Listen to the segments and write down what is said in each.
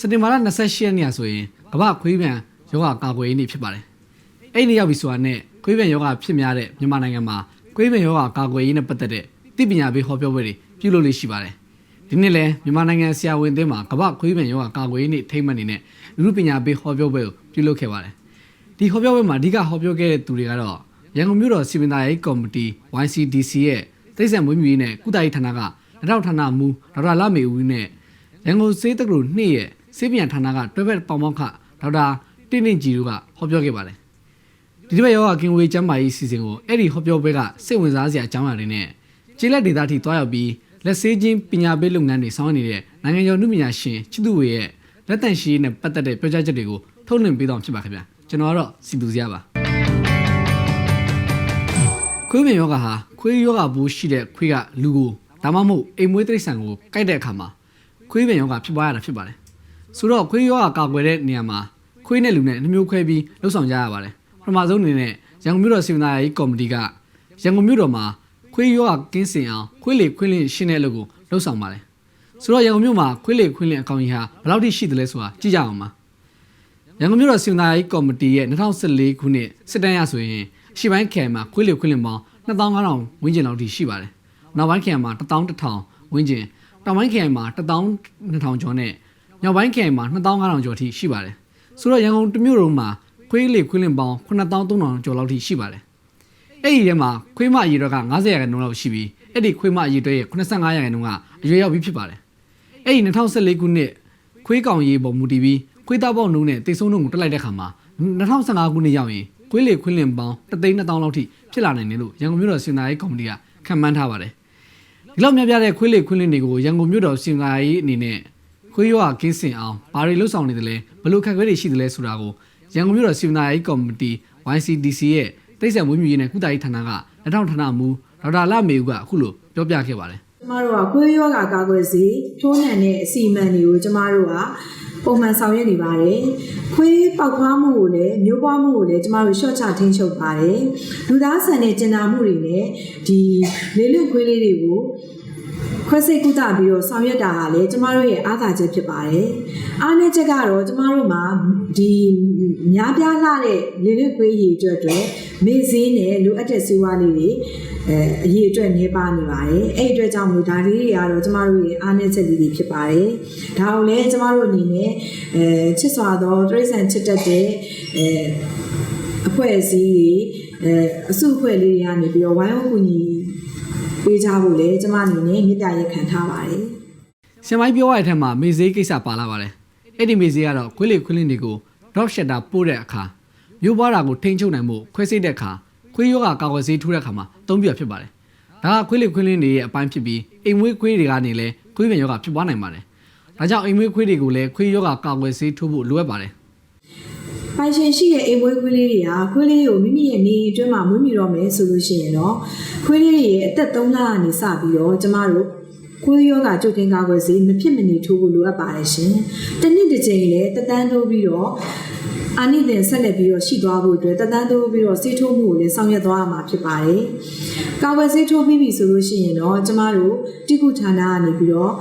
စက်တင်ဘာလ28ရက်နေ့ဆိုရင်ကမ္ဘာခွေးပြန်ယောဂကာကွယ်ရေးနေ့ဖြစ်ပါတယ်။အဲ့ဒီနေ့ရောက်ပြီဆိုတာနဲ့ခွေးပြန်ယောဂဖြစ်များတဲ့မြန်မာနိုင်ငံမှာခွေးပြန်ယောဂကာကွယ်ရေးနဲ့ပတ်သက်တဲ့သိပညာပေးဟောပြောပွဲတွေပြုလုပ်လို့ရှိပါတယ်။ဒီနေ့လဲမြန်မာနိုင်ငံဆရာဝန်အသင်းမှာကမ္ဘာခွေးပြန်ယောဂကာကွယ်ရေးနေ့ထိမ့်မှတ်နေနဲ့လူမှုပညာပေးဟောပြောပွဲကိုပြုလုပ်ခဲ့ပါတယ်။ဒီဟောပြောပွဲမှာအဓိကဟောပြောခဲ့တဲ့သူတွေကတော့ရန်ကုန်မြို့တော်စီမံသားရေးကော်မတီ YCDC ရဲ့သိစံမွေးမြူရေးနဲ့ကုသရေးဌာနကလက်ထောက်ဌာနမှူးဒေါက်တာလမေဦးနဲ့ရန်ကုန်စေးတက္ကသိုလ်နှစ်ရဲ့ စေးပြန်ဌာနကတွဲဖက်ပေါင်မောက်ခဒေါက်တာတင်းတင်းကြီးတို့ကဟောပြောခဲ့ပါတယ်ဒီတစ်ပတ်ရောဂါကင်ဝေးကျမ်းမာရေးစီစဉ်ကိုအဲ့ဒီဟောပြောပွဲကစိတ်ဝင်စားစရာအကြောင်းအရာတွေနဲ့ကျေးလက်ဒေသထိတွားရောက်ပြီးလက်ဆေးချင်းပညာပေးလုပ်ငန်းတွေဆောင်ရွက်နေတဲ့နိုင်ငံကျော်နှုပညာရှင်ချစ်သူဝေရဲ့လက်တန့်ရှိရေးနဲ့ပတ်သက်တဲ့ပြောကြားချက်တွေကိုထုတ်လွှင့်ပေးတော့ဖြစ်ပါခင်ဗျာကျွန်တော်ကတော့စီသူစရာပါခွေးပင်ယောဂါဟာခွေးယောဂါဘူးရှိတဲ့ခွေးကလူကိုဒါမှမဟုတ်အိမ်မွေးတိရစ္ဆာန်ကိုကိုက်တဲ့အခါမှာခွေးပင်ယောဂဖြစ်ပွားရတာဖြစ်ပါတယ်။ ဆိုတော့ခွေးယောဂကာကွယ်တဲ့နေရာမှာခွေးနဲ့လူနဲ့နှမျိုးခွဲပြီးလှုပ်ဆောင်ကြရပါတယ်။ပထမဆုံးအနေနဲ့ရန်ကုန်မြို့တော်စီမံသားရေးကော်မတီကရန်ကုန်မြို့တော်မှာခွေးယောဂကင်းစင်အောင်ခွေးလေခွေးလင်းရှင်းတဲ့အလုပ်ကိုလှုပ်ဆောင်ပါတယ်။ဆိုတော့ရန်ကုန်မြို့မှာခွေးလေခွေးလင်းအကောင့်ကြီးဟာဘယ်လောက်ထိရှိသလဲဆိုတာကြည့်ကြအောင်ပါ။ရန်ကုန်မြို့တော်စီမံသားရေးကော်မတီရဲ့2014ခုနှစ်စစ်တမ်းရဆိုရင်အရှိပိုင်းခရိုင်မှာခွေးလေခွေးလင်းပေါင်း2500ဝန်းကျင်လောက်ထိရှိပါတယ်။နောက်ပိုင်းခရိုင်မှာ11000ဝန်းကျင်တောင်ပိုင်းခရိုင်မှာ12000ကျော်နဲ့ မြောက်ပိုင်းခရိုင်မှာ2500ကျော်ထိရှိပါတယ်။ဆိုတော့ရန်ကုန်တစ်မြို့လုံးမှာခွေးလေခွေးလင်းပေါင်း9300ကျော်လောက်ထိရှိပါတယ်။အဲ့ဒီထဲမှာခွေးမအရေတော့က90ရာခိုင်နှုန်းလောက်ရှိပြီးအဲ့ဒီခွေးမအရေတော့ရဲ့85ရာခိုင်နှုန်းကအရွယ်ရောက်ပြီးဖြစ်ပါတယ်။အဲ့ဒီ2014ခုနှစ်ခွေးကောင်ရေးပေါ်မူတည်ပြီးခွေးသားပေါက်နှုန်းနဲ့တိတ်ဆုံးနှုန်းကိုတက်လိုက်တဲ့ခါမှာ2015ခုနှစ်ရောက်ရင်ခွေးလေခွေးလင်းပေါင်း3,200လောက်ထိဖြစ်လာနိုင်တယ်လို့ရန်ကုန်မြို့တော်စင်တာရေးကော်မတီကခန့်မှန်းထားပါတယ်။ဒီလောက်များပြားတဲ့ခွေးလေခွေးလင်းတွေကိုရန်ကုန်မြို့တော်စင်တာရေးအနေနဲ့ ခွေးရွာကင်းစင်အောင်ဘာတွေလှုပ်ဆောင်နေတယ်လဲဘယ်လိုခက်ခဲတွေရှိတယ်လဲဆိုတာကိုရန်ကုန်မြို့တော်စင်တာရေးကော်မတီ YCDC ရဲ့တိတ်ဆက်မွေးမြူရေးနဲ့ကုသရေးဌာနကလက်ထောက်ဌာနမှူးဒေါက်တာလမေဦးကအခုလိုပြောပြခဲ့ပါတယ်ကျမတို့ကခွေးယောဂကာကွယ်စေထိုးနှံတဲ့အစီအမံတွေကိုကျမတို့ကပုံမှန်ဆောင်ရွက်နေပါတယ်။ခွေးပေါက်ဖွားမှုကိုလည်းမျိုးပွားမှုကိုလည်းကျမတို့ရှော့ချထိန်းချုပ်ပါတယ်။လူသားဆန်တဲ့ကျင်နာမှုတွေနဲ့ဒီလေးလွတ်ခွေးလေးတွေကို ခွဲစိတ်ကုသပြီးတော့ဆောင်ရွက်တာဟာလည်းကျမတို့ရဲ့အားသာချက်ဖြစ်ပါတယ်။အားနည်းချက်ကတော့ကျမတို့မှာဒီများပြားလာတဲ့လေးလွတ်ခွေးရည်အတွက်အတွက်မေ့ဈေးနဲ့လိုအပ်တဲ့စီးပွားလေးတွေအဲအရေးအတွက်နေပါနေပါတယ်အဲ့ဒီအတွက်ကြောင့်မို့ဒါလေးတွေကတော့ကျမတို့ရဲ့အားနည်းချက်လေးတွေဖြစ်ပါတယ်ဒါကိုလည်းကျမတို့အနေနဲ့အဲချစ်စွာသောတရိษံချစ်တတ်တဲ့အဲအဖွဲ့အစည်းတွေအဲအစုအဖွဲ့လေးတွေကနေပြီးတော့ဝိုင်းဝန်းကူညီ ပေးကြဖို့လည်းကျမအနေနဲ့မေတ္တာရက်ခံထားပါတယ်ဆင်မိုင်းပြောရတဲ့ထက်မှာမေဈေးကိစ္စပါလာပါတယ်အဲ့ဒီမေဈေးကတော့ခွေးလေခွေးလင်းတွေကို drop shutter ပို့တဲ့အခါမျိုးပွားတာကိုထိန်းချုပ်နိုင်မှုခွဲစိတ်တဲ့အခါခွေးယောဂကာကွယ်ဆေးထိုးတဲ့အခါမှာအသုံးပြဖြစ်ပါတယ်ဒါကခွေးလေခွေးလင်းတွေရဲ့အပိုင်းဖြစ်ပြီးအိမ်မွေးခွေးတွေကနေလည်းခွေးပြန်ယောဂဖြစ်ပွားနိုင်ပါတယ်ဒါကြောင့်အိမ်မွေးခွေးတွေကိုလည်းခွေးယောဂကာကွယ်ဆေးထိုးဖို့လိုအပ်ပါတယ် ပိုင်ရှင်ရှိတဲ့အိမ်မွေးခွေးလေးတွေကခွေးလေးကိုမိမိရဲ့နေအိမ်အတွင်းမှာမွေးမြူတော့မယ်ဆိုလို့ရှိရင်တော့ခွေးလေးတွေရဲ့အသက်3လကနေစပြီးတော့ကျမတို့ခွေးယောဂကြိုတင်ကာကွယ်ဆေးမဖြစ်မနေထိုးဖို့လိုအပ်ပါတယ်ရှင်။တစ်နှစ်တစ်ကြိမ်လည်းတက်တန်းထိုးပြီးတော့အာနိသင်ဆက်လက်ပြီးတော့ရှိသွားဖို့အတွက်တက်တန်းထိုးပြီးတော့ဆေးထိုးမှုကိုလည်းဆောင်ရွက်သွားရမှာဖြစ်ပါတယ်။ကာကွယ်ဆေးထိုးပြီးပြီဆိုလို့ရှိရင်တော့ကျမတို့တိကုဌာနကနေပြီးတော့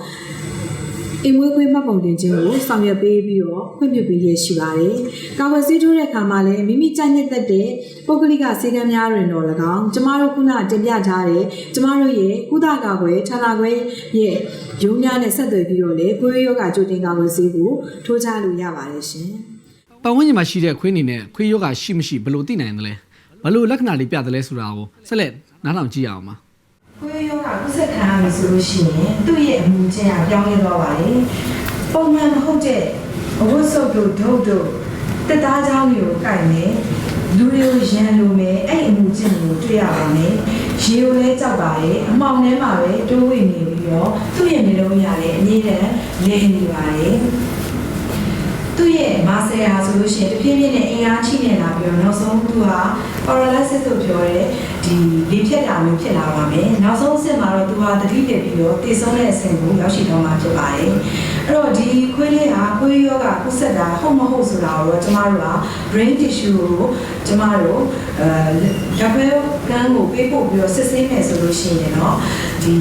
အိမ်မွေးခွေးမှတ်ပုံတင်ခြင်းကိုဆောင်ရွက်ပေးပြီးတော့ခွင့်ပြုပေးရရှိပါတယ်။ကာဝယ်ဆေးထိုးတဲ့အခါမှာလည်းမိမိကြိုက်နှစ်သက်တဲ့ပုဂ္ဂလိကစေကမ်းများတွင်တော့၎င်းကျမတို့ခုနတင်ပြထားတဲ့ကျမတို့ရဲ့ကုသကာကွယ်ဌာနခွဲရဲ့ရုံးများနဲ့ဆက်သွယ်ပြီးတော့လေခွေးယောဂကြိုတင်ကာကွယ်ဆေးကိုထိုးကြလို့ရပါတယ်ရှင်။ပတ်ဝန်းကျင်မှာရှိတဲ့ခွေးအနေနဲ့ခွေးယောဂရှိမရှိဘယ်လိုသိနိုင်တယ်လဲဘယ်လိုလက္ခဏာတွေပြတယ်လဲဆိုတာကိုဆက်လက်နားထောင်ကြည့်ရအောင်ပါ ခွေးရောဂါကုသခံရပြီဆိုလို့ရှိရင်သူ့ရဲ့အမှုချင်းကပြောင်းလဲသွားပါတယ်။ပုံမှန်မဟုတ်တဲ့အဝတ်စုပ်တို့ဒုတ်တို့တက်သားချောင်းတွေကိုကိုက်မယ်။လူတွေကိုရန်လိုမယ်အဲ့ဒီအမှုချင်းကိုတွေ့ရပါမယ်။ရေကိုလည်းကြောက်ပါတယ်အမောင်ထဲမှာပဲတိုးဝိနေပြီးတော့သူ့ရဲ့နေလုံးရလည်းအငြင်းတဲ့လဲနေပါတယ်။သူ့ရဲ့မာဆယ်ဟာဆိုလို့ရှိရင်တဖြည်းဖြည်းနဲ့အင်အားချိနေလာပြီးတော့နောက်ဆုံးသူဟာ paralysis လို့ပြောတဲ့ဒီလေဖြတ်တာမျိုးဖြစ်လာပါမယ်။နောက်ဆုံးအဆင့်မှာတော့သူဟာတတိပြပြီးတော့တည်ဆုံးတဲ့အဆင့်ကိုရောက်ရှိတော့မှာဖြစ်ပါတယ်။အဲ့တော့ဒီခွေးလေးဟာခွေးယောဂကုသတာဟုတ်မဟုတ်ဆိုတာကိုတော့ကျမတို့က brain tissue ကိုကျမတို့အဲဓာတ်ခွဲကန်းကိုပေးပို့ပြီးတော့စစ်ဆေးမယ်ဆိုလို့ရှိရင်တော့ဒီ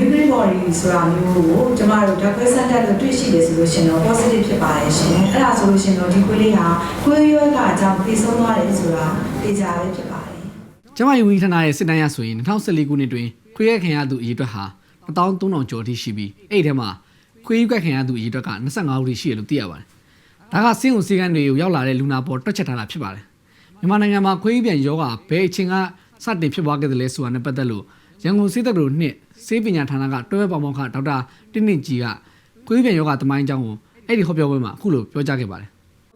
nuclear body ဆိုတာမျိုးကိုကျမတို့ဓာတ်ခွဲစမ်းသပ်လို့တွေ့ရှိတယ်ဆိုလို့ရှိရင်တော့ positive ဖြစ်ပါတယ်ရှင်အဲ့ဒါဆိုလို့ရှိရင်တော့ဒီခွေးလေးဟာခွေးရွက်ကအကြောင်းပြေဆုံးသွားတယ်ဆိုတာသိကြပဲဖြစ်ပါတယ်ကျမယူဝီဌာနရဲ့စစ်တမ်းရဆိုရင်2014ခုနှစ်တွင်ခွေးရခင်ရသူအရေအတွက်ဟာ13000ကျော်အထိရှိပြီးအဲ့ဒီထဲမှာခွေးယူကခင်ရသူအရေအတွက်က25ဦးထိရှိတယ်လို့သိရပါတယ်။ဒါကစင်းုံစည်းကမ်းတွေကိုရောက်လာတဲ့လူနာပေါ်တွက်ချက်ထားတာဖြစ်ပါတယ်။မြန်မာနိုင်ငံမှာခွေးယူပြန်ယောဂဘယ်အချိန်ကစတင်ဖြစ်ပွားခဲ့တယ်လဲဆိုတာနဲ့ပတ်သက်လို့ ရန်ကုန်စေတက္ကသိုလ်နှစ်စေပညာဌာနကတွဲဘက်ပေါမောက္ခဒေါက်တာတင်းနင့်ကြီးကခွေးယူပြန်ယောဂသမိုင်းအကြောင်းကိုအဲ့ဒီဟောပြောပွဲမှာအခုလိုပြောကြားခဲ့ပါတယ်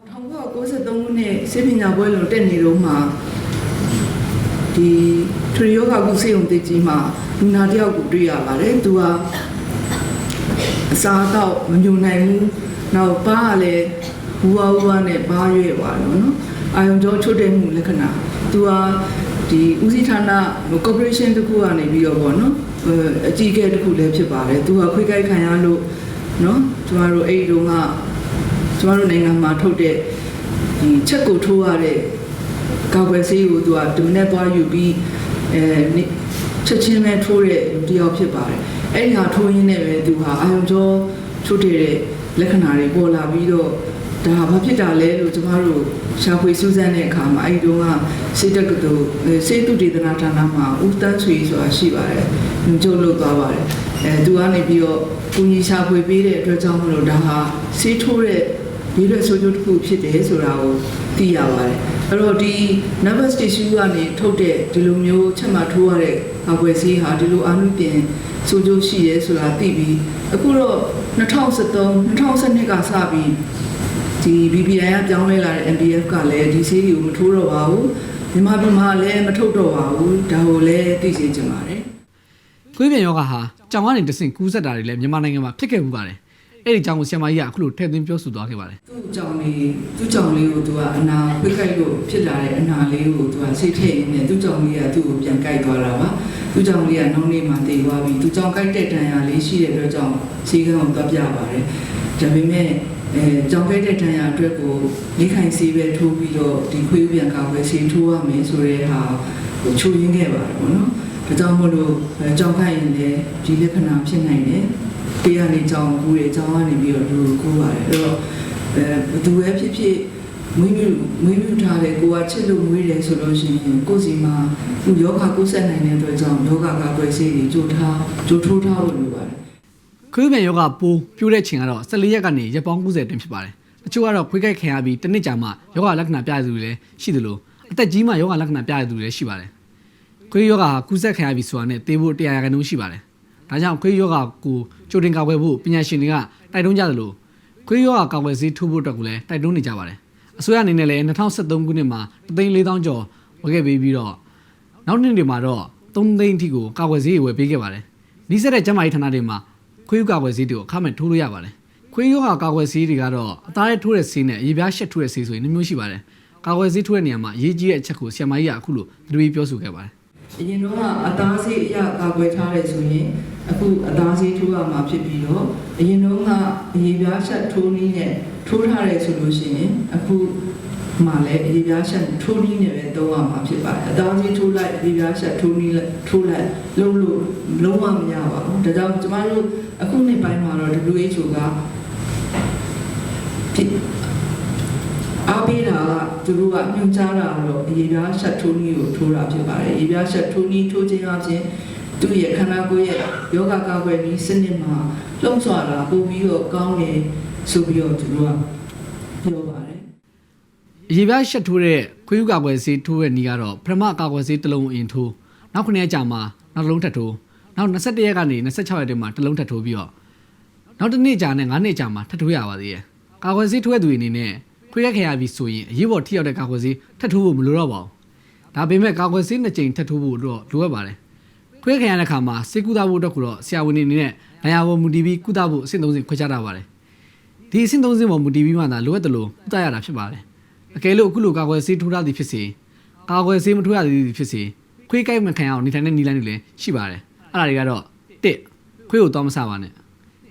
1993ခုနှစ်စေပညာပွဲလုံးတက်နေတော့မှဒီထရီယောဂကုစေုံတေကြီးမှာလူနာတယောက်ကိုတွေ့ရပါတယ်သူကအစားတော့မညုံနိုင်ဘူးနောက်ပါကလည်းဘူဝါဘူဝါနဲ့ပါရွဲ့သွားတယ်နော်အာယုံကြောချွတ်တဲ့မှုလက္ခဏာသူက ဒီဦးစီးဌာန corporation တခုကနေပြီးတော့ပေါ့နော်အဲအကြီးအကဲတစ်ခုလည်းဖြစ်ပါတယ်သူကခွေးကိုက်ခံရလို့နော်ကျမတို့အဲ့ဒီတုန်းကကျမတို့နိုင်ငံမှာထုတ်တဲ့ဒီချက်ကိုထိုးရတဲ့ကောက်ွယ်ဆေးကိုသူကဒီမနေ့သွားယူပြီးအဲနေ့ချက်ချင်းပဲထိုးတဲ့လူတစ်ယောက်ဖြစ်ပါတယ်။အဲ့ဒီဟာထိုးရင်းနဲ့ပဲသူဟာအာယုံကြောထုတ်တဲ့လက္ခဏာတွေပေါ်လာပြီးတော့ ဒါဟာဘာဖြစ်တာလဲလို့ကျမတို့ရှာဖွေစူးစမ်းတဲ့အခါမှာအဲ့ဒီတော့ကစေတက္ကသိုလ်အဲစေတုတေသနာဌာနမှာဦးတန်းဆွေဆိုတာရှိပါတယ်။ညွှန်ချုပ်လုပ်သွားပါတယ်။အဲသူကနေပြီးတော့ကုညီရှာဖွေပေးတဲ့အတွက်ကြောင့်မလို့ဒါဟာစေးထိုးတဲ့ဒီလိုဆိုကြတစ်ခုဖြစ်တယ်ဆိုတာကိုသိရပါတယ်အဲ့တော့ဒီ nervous tissue ကနေထုတ်တဲ့ဒီလိုမျိုးချက်မှထိုးရတဲ့အကွယ်ဆေးဟာဒီလိုအာနုပြင်ဆိုကြရှိရဲဆိုတာသိပြီးအခုတော့2013 2012ကစပြီး ဒီ BBI ကပြောင်းလဲလာတဲ့ MPF ကလည်းဒီဆေးတွေကိုမထိုးတော့ပါဘူးမြန်မာပြည်မှာလည်းမထုတ်တော့ပါဘူးဒါကိုလည်းသိစေချင်ပါတယ်ခွေးပြန်ယောဂဟာကြောင်ကနေတဆင့်ကူးဆက်တာတွေလည်းမြန်မာနိုင်ငံမှာဖြစ်ခဲ့မှုပါတယ်။အဲ့ဒီကြောင်ကိုဆရာမကြီးကအခုလိုထည့်သွင်းပြောဆိုသွားခဲ့ပါတယ်သူ့ကြောင့်လေးသူ့ကြောင့်လေးကိုသူကအနာခွေးကြိုက်လို့ဖြစ်လာတဲ့အနာလေးကိုသူကစိတ်ထည့်ရင်းနဲ့သူ့ကြောင့်လေးကသူ့ကိုပြန်ကြိုက်သွားတာပါသူ့ကြောင့်လေးကနောက်နေ့မှတည်သွားပြီသူ့ကြောင့်ကြိုက်တဲ့တန်ရာလေးရှိတဲ့အတွက်ကြောင့်ဈေးကန်းကိုသွားပြပါတယ်ဒါပေမဲ့ အဲကြောင့်ကြိုက်တဲ့တန်ရာအတွက်ကိုလေးခိုင်ဆေးပဲထိုးပြီးတော့ဒီခွေးပြန်ကာကွယ်ဆေးထိုးရမယ်ဆိုတဲ့ဟာကိုချိုးရင်းခဲ့ပါတယ်ပေါ့နော်ဒါကြောင့်မို့လို့အဲကြောင့်ခိုက်ရင်လည်းဒီလက္ခဏာဖြစ်နိုင်တယ်ပေးရနေကြောင်းကူတယ်ကြောင်းကနေပြီးတော့လူကိုကူပါတယ်အဲ့တော့အဲဘယ်သူပဲဖြစ်ဖြစ်မွေးမြူမွေးမြူထားတယ်ကိုကချစ်လို့မွေးတယ်ဆိုလို့ရှိရင်ကိုယ်စီမှာသူယောဂကုဆက်နိုင်တဲ့အတွက်ကြောင့်ယောဂကာကွယ်ဆေးတွေကြိုထားကြိုထိုးထားလို့လိုပါတယ်။ ခွေးပြန်ယောဂပိုးပြိုးတဲ့ချိန်ကတော့14ရက်ကနေရက်ပေါင်း90အတွင်းဖြစ်ပါတယ်။တချို့ကတော့ခွေးကြိုက်ခံရပြီးတစ်နှစ်ကြာမှယောဂလက္ခဏာပြရသူတွေလည်းရှိသလိုအသက်ကြီးမှယောဂလက္ခဏာပြရသူတွေလည်းရှိပါတယ်။ခွေးယောဂဟာကူးစက်ခံရပြီးဆိုတာနဲ့တေးဖို့တရားရကန်လုံးရှိပါတယ်။ဒါကြောင့်ခွေးယောဂကိုကြိုတင်ကာကွယ်ဖို့ပညာရှင်တွေကတိုက်တွန်းကြသလိုခွေးယောဂကာကွယ်ဆေးထိုးဖို့အတွက်ကိုလည်းတိုက်တွန်းနေကြပါတယ်။အစိုးရအနေနဲ့လည်း2023ခုနှစ်မှာ3,400ကျော်ဝယ်ခဲ့ပြီးပြီးတော့နောက်နှစ်တွေမှာတော့3သိန်းအထိကိုကာကွယ်ဆေးတွေဝယ်ပေးခဲ့ပါတယ်။ဒီဆက်တဲ့ကျန်းမာရေးဌာနတွေမှာ ခွေးယူကာကွယ်ဆေးတွေကိုအခမဲ့ထိုးလို့ရပါတယ်။ခွေးယူဟာကာကွယ်ဆေးတွေကတော့အသားရဲထိုးတဲ့ဆေးနဲ့အရေးပြားရှက်ထိုးတဲ့ဆေးဆိုရင်နှမျိုးရှိပါတယ်။ကာကွယ်ဆေးထိုးတဲ့နေရာမှာအရေးကြီးတဲ့အချက်ကိုဆရာမကြီးကအခုလိုတတိပြောဆိုခဲ့ပါတယ်အရင်တော့ကအသားဆေးအရာကာကွယ်ထားတယ်ဆိုရင်အခုအသားဆေးထိုးရမှာဖြစ်ပြီးတော့အရင်တော့ကအရေးပြားဆက်ထိုးနည်းနဲ့ထိုးထားတယ်ဆိုလို့ရှိရင်အခု မှလည်းအရေးပြားဆက်ထိုးနည်းနဲ့ပဲသုံးရမှာဖြစ်ပါတယ်အသားဆေးထိုးလိုက်အရေးပြားဆက်ထိုးနည်းလိုက်ထိုးလိုက်လုံးလို့လုံးဝမရပါဘူးဒါကြောင့်ကျမတို့အခုနှစ်ပိုင်းမှာတော့ WHO ကဖြစ်အားပေးတာကသူတို့ကညွှန်ကြားတာတော့အရေးပြားဆက်ထိုးနည်းကိုထိုးတာဖြစ်ပါတယ်အရေးပြားဆက်ထိုးနည်းထိုးခြင်းအပြင်သူ့ရဲ့ခန္ဓာကိုယ်ရဲ့ယောဂကာကွယ်နည်းစနစ်မှာလှုံ့ဆော်တာပို့ပြီးတော့ကောင်းတယ်ဆိုပြီးတော့သူတို့ကပြောပါတယ်။ အရေးပြားရှက်ထိုးတဲ့ခွေးယူကာကွယ်ဆေးထိုးတဲ့နည်းကတော့ပထမကာကွယ်ဆေးတစ်လုံးအရင်ထိုးနောက်9ရက်ကြာမှနောက်တစ်လုံးထပ်ထိုးနောက်21ရက်ကနေ26ရက်တည်းမှာတစ်လုံးထပ်ထိုးပြီးတော့နောက်တစ်နေ့ကြာနဲ့9နေ့ကြာမှထပ်ထိုးရပါသေးတယ်။ကာကွယ်ဆေးထိုးတဲ့သူတွေအနေနဲ့ခွေးရက်ခံရပြီဆိုရင်အရေးပေါ်ထိရောက်တဲ့ကာကွယ်ဆေးထပ်ထိုးဖို့မလိုတော့ပါဘူး။ဒါပေမဲ့ကာကွယ်ဆေးနှစ်ကြိမ်ထပ်ထိုးဖို့တော့လိုအပ်ပါတယ်။ခွေးခံရတဲ့အခါမှာဆေးကုသဖို့အတွက်ကတော့ဆရာဝန်တွေအနေနဲ့ဒဏ်ရာပေါ်မူတည်ပြီးကုသဖို့အဆင့်၃ဆင့်ခွဲခြားထားပါတယ်။ဒီအဆင့်၃ဆင့်ပေါ်မူတည်ပြီးမှသာလိုအပ်တယ်လို့ကုသရတာဖြစ်ပါတယ်။ အကယ်လို့အခုလိုကာကွယ်ဆေးထိုးထားသည်ဖြစ်စေကာကွယ်ဆေးမထိုးရသည်ဖြစ်စေခွေးကိုက်မခံရအောင်နေထိုင်တဲ့နည်းလမ်းတွေလည်းရှိပါတယ်အဲ့ဒါတွေကတော့1ခွေးကိုတော့မဆပါနဲ့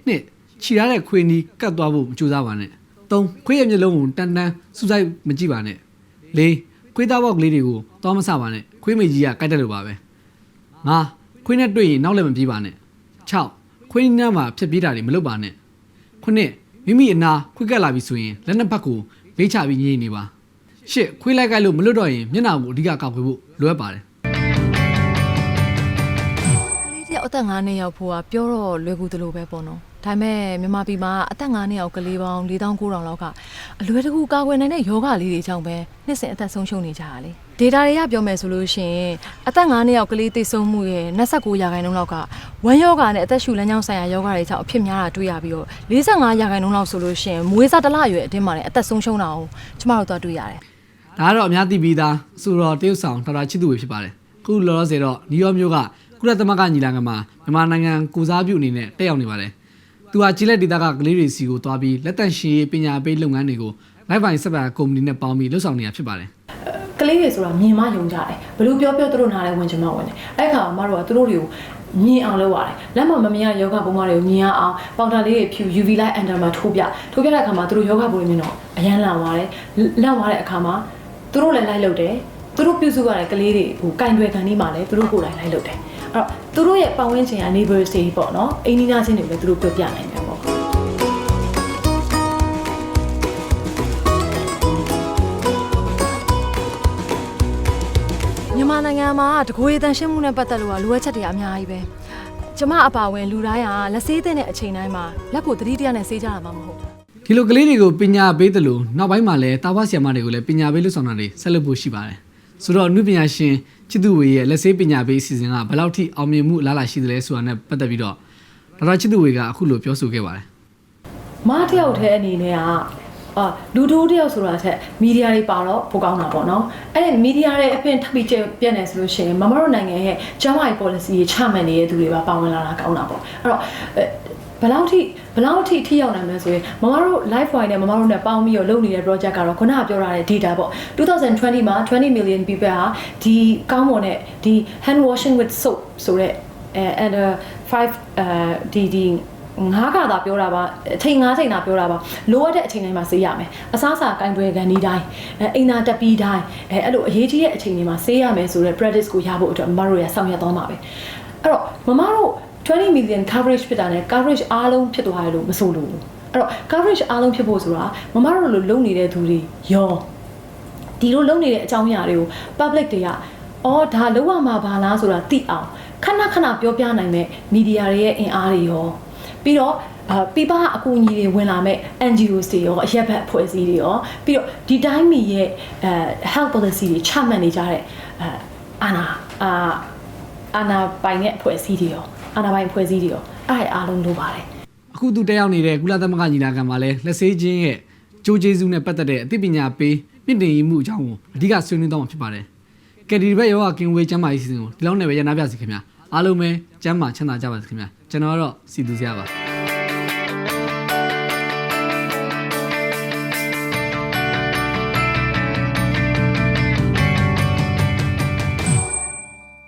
2ခြိရတဲ့ခွေးနီးကတ်သွားဖို့မကြိုးစားပါနဲ့3ခွေးရဲ့မျက်လုံးကိုတန်တန်စူးစိုက်မကြည့်ပါနဲ့4ခွေးသားပေါက်ကလေးတွေကိုတော့မဆပါနဲ့ခွေးမိကြီးကကိုက်တက်လို့ပါပဲ5ခွေးနဲ့တွေ့ရင်နောက်လည်းမပြေးပါနဲ့6 6ခွေးနားမှာဖြစ်ပြေးတာတွေမလုပ်ပါနဲ့9မိမိအနာခွေးကက်လာပြီဆိုရင်လက်နှစ်ဖက်ကို ဘေးချပြီးငြိမ်နေပါ10ခွေးလိုက်ကိုက်လို့မလွတ်တော့ရင်မျက်နှာကိုအဓိကကောက်ခွေဖို့လိုအပ်ပါတယ်ကလေးတယောက်အသက်9နှစ်ရောက်ဖို့ကပြောတော့လွယ်ကူသလိုပဲပေါ့နော်ဒါပေမဲ့မြန်မာပြည်မှာအသက်9နှစ်ရောက်ကလေးပေါင်း4900လောက်ကအလွယ်တကူကာကွယ်နိုင်တဲ့ယောဂလေးတွေကြောင့်ပဲနှစ်စဉ်အသက်ဆုံးရှုံးနေကြတာလေဒေတာတွေကပြောမယ်ဆိုလို့ရှိရင်အသက်9နှစ်ရောက်ကလေးသိဆုံးမှုရဲ့29ရာခိုင်နှုန်းလောက်က ဝမ်းယောဂနဲ့အသက်ရှူလမ်းကြောင်းဆိုင်ရာယောဂတွေကြောင့်အဖြစ်များတာတွေ့ရပြီးတော့45ရာခိုင်နှုန်းလောက်ဆိုလို့ရှိရင်မွေးစားတစ်လအရွယ်အတင်းမှာလည်းအသက်ဆုံးရှုံးတာကိုကျမတို့တော့တွေ့ရတယ်ဒါကတော့အများသိပြီးသားအဆိုတော်တရုတ်ဆောင်ဒေါက်တာချစ်သူဝေဖြစ်ပါတယ်အခုလောလောဆယ်တော့နယူးယောက်မြို့ကကုလသမဂ္ဂညီလာခံမှာမြန်မာနိုင်ငံကိုစားပြုအနေနဲ့တက်ရောက်နေပါတယ်သူဟာကြီးလက်ဒေတာကကလေးတွေစီကိုတွားပြီးလက်တန့်ရှင်းရေးပညာပေးလုပ်ငန်းတွေကို Live by ဆက်ပါကုမ္ပဏီနဲ့ပေါင်းပြီးလှုပ်ဆောင်နေတာဖြစ်ပါတယ်ကလေးတွေဆိုတာမြင်မယုံကြတယ်ဘလို့ပြောပြောသူတို့နားလဲဝင်ချင်မှဝင်တယ်အဲ့ခါမှာမတို့ကသူတို့တွေကို မြင်အောင်လုပ်ရတယ်လက်မမမြင်ရယောဂပုံမတွေကိုမြင်ရအောင်ပေါင်တာလေးတွေဖြူ UV light under မှာထိုးပြထိုးပြတဲ့အခါမှာသူတို့ယောဂပုံတွေမြင်တော့အရန်လန့်သွားတယ်လန့်သွားတဲ့အခါမှာသူတို့လည်းလိုက်လုပ်တယ်သူတို့ပြုစုရတဲ့ကလေးတွေဟိုကင်တွေခံနေမှလည်းသူတို့ကိုယ်တိုင်လိုက်လုပ်တယ်အဲ့တော့သူတို့ရဲ့ပတ်ဝန်းကျင်က neighbors တွေပေါ့နော်အိမ်နီးနားချင်းတွေလည်းသူတို့ပြောပြနိုင်တယ် န်မာနိုင်ငံမှာတကိုယ်ရည်တန်ရှင်းမှုနဲ့ပတ်သက်လို့ကလိုအပ်ချက်တွေအများကြီးပဲကျမအပါဝင်လူတိုင်းကလက်ဆေးတဲ့အချိန်တိုင်းမှာလက်ကိုသတိတရားနဲ့ဆေးကြတာမှမဟုတ်ဘူးဒီလိုကလေးတွေကိုပညာပေးတယ်လို့နောက်ပိုင်းမှာလည်းတာဝါဆီယမတွေကိုလည်းပညာပေးလို့ဆောင်တာတွေဆက်လုပ်ဖို့ရှိပါတယ်ဆိုတော့အမှုပညာရှင်ချစ်သူဝေရဲ့လက်ဆေးပညာပေးအစီအစဉ်ကဘယ်လောက်ထိအောင်မြင်မှုအလားအလာရှိသလဲဆိုတာနဲ့ပတ်သက်ပြီးတော့ဒေါက်တာချစ်သူဝေကအခုလိုပြောဆိုခဲ့ပါတယ်မတယောက်တည်းအနေနဲ့က အာလူတိုးတယောက်ဆိုတာထက်မီဒီယာတွေပါတော့ပိုကောင်းတာပေါ့နော်အဲ့ဒီမီဒီယာတွေအပြင်ထပ်ပြီးကျပြက်နေဆိုလို့ရှိရင်မမတို့နိုင်ငံရဲ့ကျန်းမာရေး policy တွေချမှတ်နေတဲ့သူတွေပါပါဝင်လာတာကောင်းတာပေါ့အဲ့တော့အဲဘယ်လောက်ထိဘယ်လောက်ထိထိရောက်နိုင်မလဲဆိုရင်မမတို့ live wire နဲ့မမတို့နဲ့ပေါင်းပြီးတော့လုပ်နေတဲ့ project ကတော့ခုနကပြောထားတဲ့ data ပေါ့2020မှာ20 million people ဟာဒီကောင်းမွန်တဲ့ဒီ hand washing with soap ဆိုတဲ့အဲ and 5အဲဒီဒီ ငါးခါသာပြောတာပါအချိန်ငါးချိန်သာပြောတာပါလိုအပ်တဲ့အချိန်တိုင်းမှာဆေးရမယ်အစားအစာကင်တွယ်ကန်ဒီတိုင်းအဲအိမ်သာတက်ပြီးတိုင်းအဲအဲ့လိုအရေးကြီးတဲ့အချိန်တွေမှာဆေးရမယ်ဆိုတဲ့ practice ကိုရဖို့အတွက်မမတို့ရဆောင်ရွက်သွားမှာပဲအဲ့တော့မမတို့20 million coverage ဖြစ်တာနဲ့ coverage အားလုံးဖြစ်သွားတယ်လို့မဆိုလို့ဘူးအဲ့တော့ coverage အားလုံးဖြစ်ဖို့ဆိုတာမမတို့လိုလုံနေတဲ့သူတွေရောဒီလိုလုံနေတဲ့အကြောင်းအရာတွေကို public တွေကအော်ဒါလုံးဝမှာပါလားဆိုတာသိအောင်ခဏခဏပြောပြနိုင်မဲ့ media တွေရဲ့အင်အားတွေရော ပြီးတော့အာပြပအကူအညီတွေဝင်လာမဲ့ NGOs တွေရောအရက်ဘက်အဖွဲ့အစည်းတွေရောပြီးတော့ဒီတိုင်းမီရဲ့အဲ health policy တွေချမှတ်နေကြတဲ့အဲအာနာအာအာနာပိုင်တဲ့အဖွဲ့အစည်းတွေရောအာနာပိုင်အဖွဲ့အစည်းတွေရောအဲ့ဒါအားလုံးလိုပါတယ်အခုသူတက်ရောက်နေတဲ့ကုလသမဂ္ဂညီလာခံမှာလည်းလက်ဆေးခြင်းရဲ့ကြိုးကျေးဇူးနဲ့ပတ်သက်တဲ့အသိပညာပေးမြင့်တင်ရေးမှုအကြောင်းကိုအဓိကဆွေးနွေးတော့မှာဖြစ်ပါတယ်။ကယ်ဒီဘက်ရောကကင်ဝေးကျမ်းမာရေးစီစဉ်ကိုဒီလောက်နဲ့ပဲရနာပြစီခင်ဗျာ။အားလုံးပဲကျမ်းမာချမ်းသာကြပါစေခင်ဗျာ။ ကျွန်တော်ကတော့စီသူစရာပါ။